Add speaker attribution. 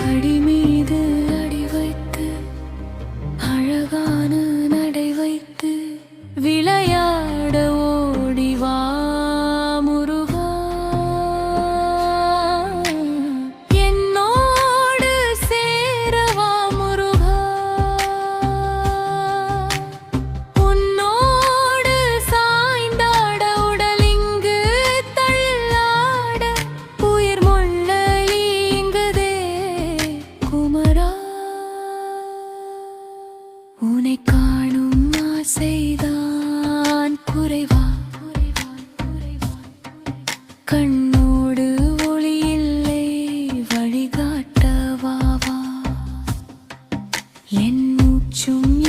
Speaker 1: அடிமீது அடி வைத்து அழகான நடை விளைய உன்னை காணும் ஆசைதான். குறைவா? கண்ணோடு ஒளி இல்லை வழிகாட்டவாவா என் மூச்சும்